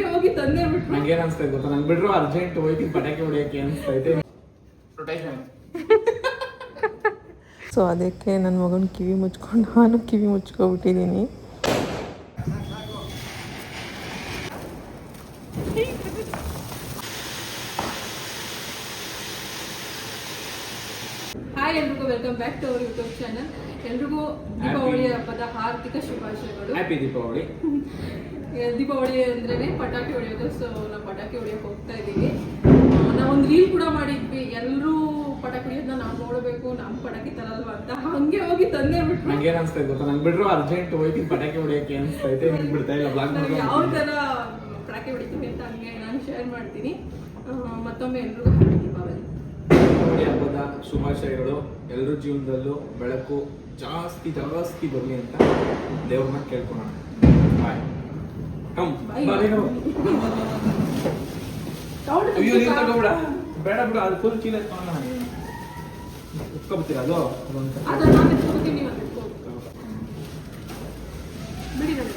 ಹಂಗೆ ಹೋಗಿ ತಂದೆ ಬಿಟ್ರು. ನಂಗೆ ಏನ್ ಅನ್ಸ್ತಾ ಗೊತ್ತಾ? ನಂಗೆ ಬಿಡ್ರು ಅರ್ಜೆಂಟ್ ಹೋಗಿ ಪಟಾಕಿ ಹೊಡಿಯಕ್ಕೆ ಅನ್ಸ್ತೈತೆ ರೊಟೇಷನ್ ಸೊ ಅದಕ್ಕೆ ನನ್ನ ಮಗನ ಕಿವಿ ಮುಚ್ಕೊಂಡು ನಾನು ಕಿವಿ ಮುಚ್ಕೊಬಿಟ್ಟಿದ್ದೀನಿ ಹಾಯ್ ಎಲ್ರಿಗೂ welcome back to our YouTube channel ಎಲ್ರಿಗೂ ದೀಪಾವಳಿ ಹಬ್ಬದ ಹಾರ್ದಿಕ ಶುಭಾಶಯಗಳು. ಹ್ಯಾಪಿ ದೀಪಾವಳಿ. ದೀಪಾವಳಿ ಅಂದ್ರೆ ಪಟಾಕಿ ಹೊಡೆಯೋದು ಸೊ ನಾವು ಪಟಾಕಿ ಹೊಡೆಯೋಕೆ ಹೋಗ್ತಾ ಇದ್ದೀವಿ. ನಾವೊಂದು ರೀಲ್ ಕೂಡ ಮಾಡಿದ್ವಿ. ಎಲ್ಲರೂ ಪಟಾಕಿ ಹೊಡೆಯೋದನ್ನ ನಾವು ನೋಡಬೇಕು ನಮ್ಮ ಪಟಾಕಿ ತರಲ್ವ ಅಂತ. ಹಂಗೆ ಹೋಗಿ ತಂದೆ ಬಿಟ್ರು. ನಂಗೆ ಅನ್ಸ್ತಾ ಗೊತ್ತಾ? ನಂಗೆ ಬಿಟ್ರು ಅರ್ಜೆಂಟ್ ಹೋಗಿ ಪಟಾಕಿ ಹೊಡಿಯಕ್ಕೆ ಅನ್ಸ್ತೈತೆ ನಿಮ್ಗೆ ಬಿಡ್ತಾ ಇಲ್ಲ ಬ್ಲಾಗ್ ಯಾವ ಥರ ಪಟಾಕಿ ಹೊಡಿತೀವಿ ಅಂತ ಹಂಗೆ ನಾನು ಶೇರ್ ಮಾಡ್ತೀನಿ. ಮತ್ತೊಮ್ಮೆ ದೀಪಾವಳಿ. ದೀಪಾವಳಿ ಹಬ್ಬದ ಶುಭಾಶಯಗಳು. ಎಲ್ಲರ ಜೀವನದಲ್ಲೂ ಬೆಳಕು ಜಾಸ್ತಿ ಜಾಸ್ತಿ ಬರಲಿ ಅಂತ ದೇವ್ರನ್ನ ಕೇಳ್ಕೊಳ್ಳೋಣ ಬಾಯ್ ಕಮ್ Bye. ಅಯ್ಯೋ ನೀನ್ ತಗೋಬಿಡ ಬೇಡ ಬಿಡು ಅದು ಫುಲ್ ಚೀಲ ಎತ್ಕೊಂಡು ಕುತ್ಕೊಬಿಡ್ತೀರ ಅದು ಅದೊಂದು ಅದನ್ನ ನಾನು ಎತ್ಕೊತೀನಿ ನೀವು ಅದನ್ನ ಎತ್ಕೊ. ಬಿಡಿ ನನಗೆ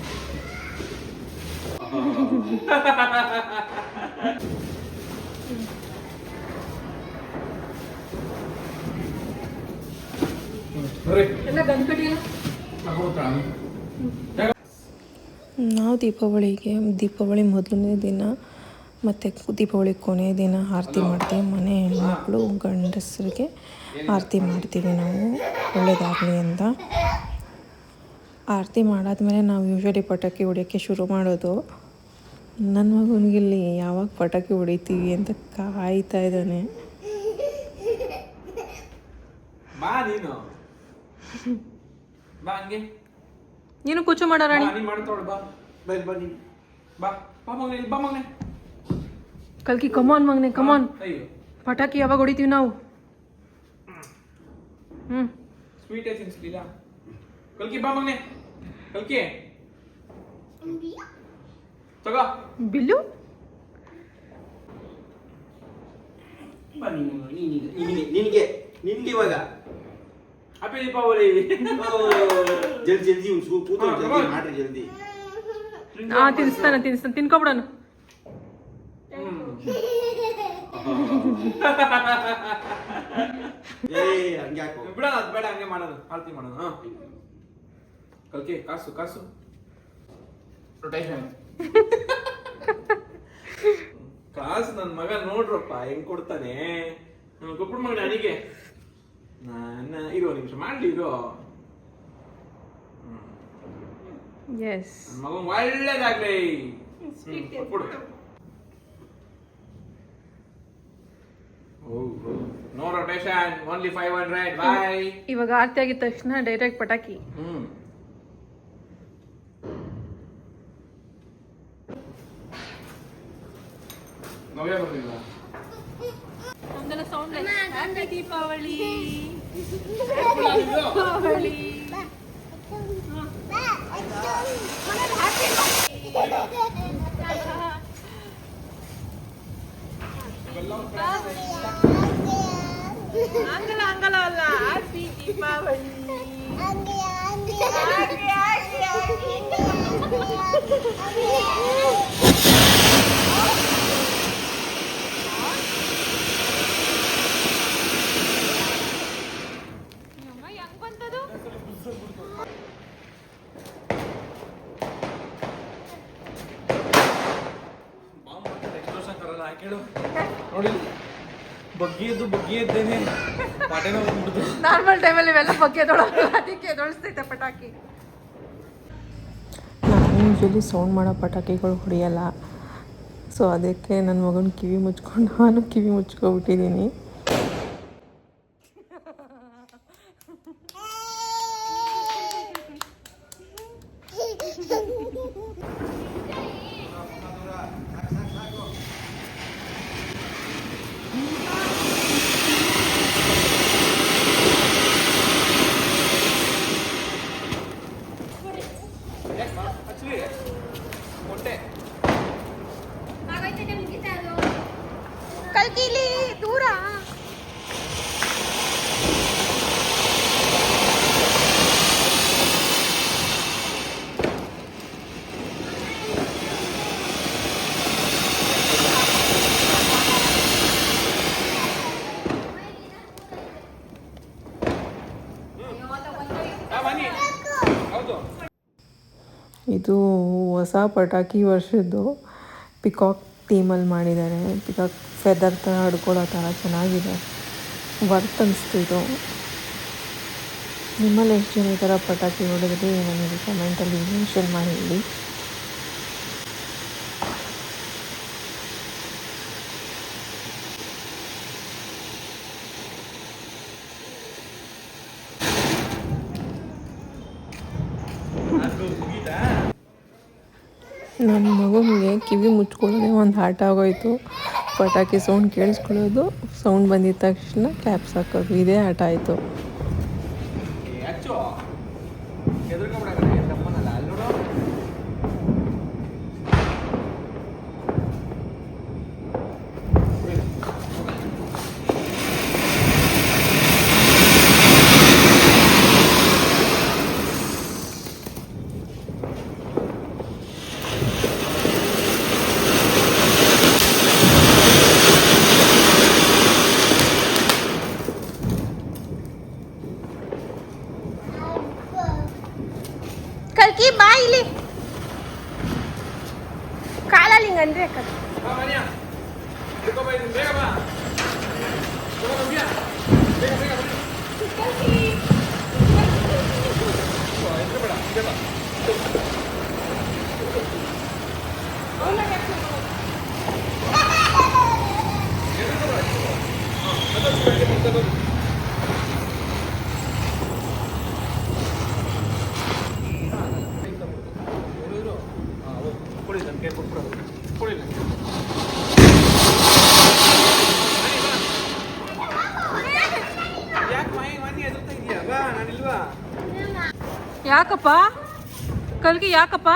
ಬರ್ರಿ ಎಲ್ಲ ಗನ್ ಕಡಿಯಲ್ಲ ತಗೋಬಿಡ್ತಾಳ ನಾವು ದೀಪಾವಳಿಗೆ ದೀಪಾವಳಿ ಮೊದಲನೇ ದಿನ ಮತ್ತು ದೀಪಾವಳಿ ಕೊನೆಯ ದಿನ ಆರತಿ ಮಾಡ್ತೀವಿ. ಮನೆ ಹೆಣ್ಮಕ್ಳು ಗಂಡಸರಿಗೆ ಆರತಿ ಮಾಡ್ತೀವಿ ನಾವು ಒಳ್ಳೆಯದಾಗಲಿ ಅಂತ ಆರತಿ ಮಾಡಾದ್ಮೇಲೆ ನಾವು ಯೂಶ್ವಲಿ ಪಟಾಕಿ ಹೊಡಿಯೋಕ್ಕೆ ಶುರು ಮಾಡೋದು. ನನ್ನ ಮಗನಿಗಿಲ್ಲಿ ಯಾವಾಗ ಪಟಾಕಿ ಹೊಡಿತೀವಿ ಅಂತ ಕಾಯ್ತಾ ಇದ್ದಾನೆ. ಬಾ ನೀನು. ಬಾ ಹಂಗೆ. ನೀನು ಕೂಚು ಮಾಡೋ ರಾಣಿ. ಬಾ, ನೀನ್ ಮಾಡ್ತಾವಳು ಬಾ. ಬಾ ಬಾ ನೀನ್. ಬಾ ಬಾ ಮಗನೆ ಇಲ್ಲಿ ಬಾ ಮಗನೆ. ಕಲ್ಕಿ ಕಮಾನ್ ಮಗನೆ ಕಮಾನ್ ಅಯ್ಯೋ. ಪಟಾಕಿ ಯಾವಾಗ ಹೊಡಿತೀವಿ ನಾವು? ಹ್ಞೂ ಸ್ವೀಟ್ ತಿನ್ಸ್ಲಿಲ್ಲ. ಕಲ್ಕಿ ಬಾ ಮಗನೆ. ಕಲ್ಕಿ. ತಗೋ. ಬಿಲ್ಲು? ಬಾ ನೀನು ನೀನೀಗ ನೀನಿಗೆ ನಿನಗೆ ನಿನ್ಗೆ ಇವಾಗ. ಹ್ಯಾಪಿ ದೀಪಾವಳಿ. ಓ, ಜಲ್ದಿ ಜಲ್ದಿ ಉಸ್ಕೋ ಕೂತು ಹಾ, ಜಲ್ದಿ on. ಮಾಡ್ರಿ ಜಲ್ದಿ. ಆ ತಿನ್ನಿಸ್ತಾನೆ ತಿನ್ನಿಸ್ತಾನೆ ತಿನ್ಕೊಬಿಡೋಣ. ಏ ಹಂಗ್ಯಾಕೋ ಹಾಕು. ಬಿಡ ಅದ್ ಬೇಡ ಹಂಗೆ ಮಾಡೋದು. ಆರತಿ ಮಾಡೋದು ಹಾ. ಕಲ್ಕಿ ಕಾಸು ಕಾಸು. ರೊಟೇಷನ್ ಕಾಸು ನನ್ನ ಮಗ ನೋಡ್ರಪ್ಪ ಹೆಂಗ್ ಕೊಡ್ತಾನೆ? ನನ್ನ ಮಗ ಮಗನ ಅಡಿಗೆ. ನನ್ನ ಇರೋ ನಿಮಿಷ ಮಾಡಲಿ ಇದು ಎಸ್ ಮಗನ್ ಒಳ್ಳೇದಾಗ್ಲಿ. ಕೊಡು. No rotation only five hundred bye ಇವಾಗ ಆರತಿ ಆಗಿದ ತಕ್ಷಣ ಡೈರೆಕ್ಟ್ ಪಟಾಕಿ. ಹ್ಮ್. ನವ್ಯ ಬರ್ಲಿಲ್ಲ ನಮ್ದೆಲ್ಲ ಸೌಂಡ್ ಹ್ಯಾಪಿ ದೀಪಾವಳಿ ಅಂಗಲ ಅಂಗಲ ಅಲ್ಲ ಹ್ಯಾಪಿ ದೀಪಾವಳಿ ಹೆಂಗ್ ಬಗ್ಗಿಯದ್ದು ಬಗ್ಗಿಯದ್ದೇನೆ ಹೋಗ್ಬಿಡ್ತು ನಾರ್ಮಲ್ ಟೈಮಲ್ಲಿ ಇವೆಲ್ಲ ಬಗ್ಗೆ ಅದಕ್ಕೆ ಎದೊಳಿಸ್ತೈತೆ ಪಟಾಕಿ. ನಾನು ಯೂಶ್ವಲಿ ಸೌಂಡ್ ಮಾಡೋ ಪಟಾಕಿಗಳು ಹೊಡೆಯಲ್ಲ. ಸೊ ಅದಕ್ಕೆ ನನ್ನ ಮಗನ ಕಿವಿ ಮುಚ್ಕೊಂಡು ನಾನು ಕಿವಿ ಮುಚ್ಕೊಬಿಟ್ಟಿದ್ದೀನಿ. ಕಲ್ಕಿಲಿ ದೂರ. ಇದು ಹೊಸ ಪಟಾಕಿ ವರ್ಷದ್ದು. ಪಿಕಾಕ್ ಥೀಮಲ್ಲಿ ಮಾಡಿದ್ದಾರೆ. ಪಿಕಾಕ್ ಫೆದರ್ ಥರ ಹಡ್ಕೊಳ್ಳೋ ಥರ ಚೆನ್ನಾಗಿದೆ. ವರ್ತ್ ಅನಿಸ್ತು ಇದು. ನಿಮ್ಮಲ್ಲಿ ಎಷ್ಟು ಜನ ಈ ಥರ ಪಟಾಕಿ ಹೊಡೆದ್ರಿ ನನಗೆ ಕಮೆಂಟಲ್ಲಿ ಮೆನ್ಷನ್ ಮಾಡಿ ಹೇಳಿ. ನನ್ನ ಮಗನಿಗೆ ಕಿವಿ ಮುಚ್ಕೊಳ್ಳೋದೆ ಒಂದು ಆಟ ಆಗೋಯ್ತು. ಪಟಾಕಿ ಸೌಂಡ್ ಕೇಳಿಸ್ಕೊಳ್ಳೋದು. ಸೌಂಡ್ ಬಂದಿದ್ದ ತಕ್ಷಣ ಕ್ಯಾಪ್ಸ್ ಹಾಕೋದು. ಇದೇ ಆಟ ಆಯಿತು. Gracias. ಯಾಕಪ್ಪ? ಕಲ್ಗೆ ಯಾಕಪ್ಪ?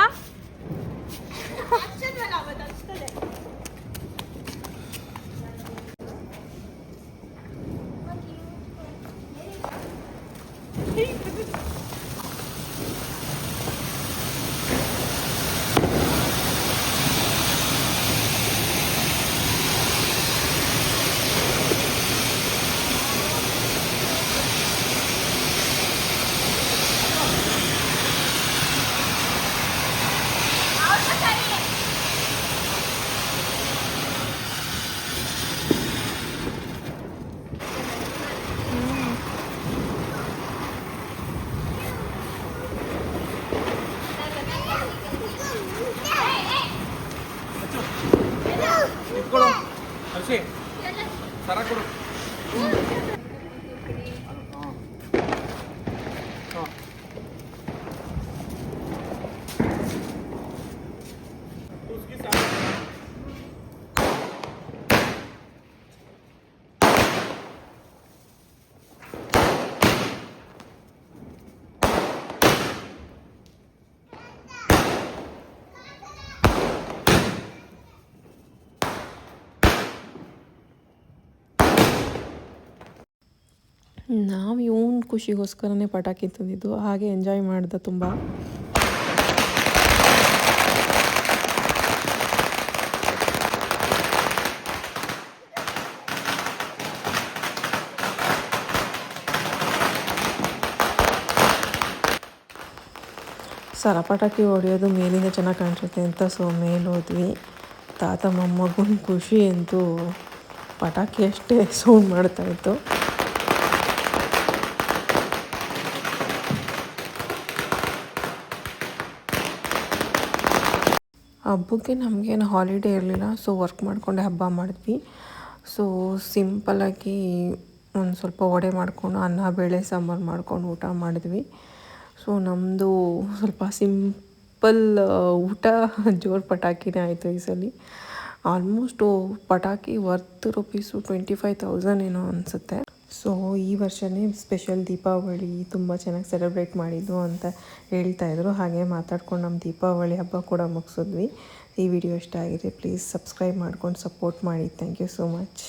ನಾವು ಇವನ್ ಖುಷಿಗೋಸ್ಕರನೇ ಪಟಾಕಿ ತಂದಿದ್ದು, ಹಾಗೆ ಎಂಜಾಯ್ ಮಾಡ್ದೆ ತುಂಬ. ಸರ, ಪಟಾಕಿ ಹೊಡೆಯೋದು ಮೇಲಿಂದ ಚೆನ್ನಾಗಿ ಕಾಣಿಸುತ್ತೆ ಅಂತ ಸೊ ಮೇಲೆ ಹೋದ್ವಿ ತಾತ, ಮೊಮ್ಮಗನ ಖುಷಿ ಅಂತೂ ಪಟಾಕಿ ಅಷ್ಟೇ ಸೌಂಡ್ ಮಾಡ್ತಾಯಿತ್ತು ಹಬ್ಬಕ್ಕೆ ನಮಗೇನು ಹಾಲಿಡೇ ಇರಲಿಲ್ಲ. ಸೊ ವರ್ಕ್ ಮಾಡಿಕೊಂಡೆ ಹಬ್ಬ ಮಾಡಿದ್ವಿ. ಸೊ ಸಿಂಪಲಾಗಿ ಒಂದು ಸ್ವಲ್ಪ ವಡೆ ಮಾಡಿಕೊಂಡು, ಅನ್ನ, ಬೇಳೆ, ಸಾಂಬಾರು ಮಾಡ್ಕೊಂಡು ಊಟ ಮಾಡಿದ್ವಿ. ಸೊ ನಮ್ಮದು ಸ್ವಲ್ಪ ಸಿಂಪಲ್ ಊಟ ಜೋರು ಪಟಾಕಿನೇ ಆಯಿತು ಈ ಸಲ. ಆಲ್ಮೋಸ್ಟು ಪಟಾಕಿ worth rupees twenty five thousand ಏನೋ ಅನಿಸುತ್ತೆ. ಸೊ ಈ ವರ್ಷನೇ ಸ್ಪೆಷಲ್ ದೀಪಾವಳಿ ತುಂಬ ಚೆನ್ನಾಗಿ ಸೆಲೆಬ್ರೇಟ್ ಮಾಡಿದ್ದು ಅಂತ ಹೇಳ್ತಾ ಇದ್ರು. ಹಾಗೆ ಮಾತಾಡ್ಕೊಂಡು ನಮ್ಮ ದೀಪಾವಳಿ ಹಬ್ಬ ಕೂಡ ಮುಗಿಸಿದ್ವಿ. ಈ ವಿಡಿಯೋ ಇಷ್ಟ ಆಗಿದೆ ಪ್ಲೀಸ್ ಸಬ್ಸ್ಕ್ರೈಬ್ ಮಾಡ್ಕೊಂಡು ಸಪೋರ್ಟ್ ಮಾಡಿ. Thank you so much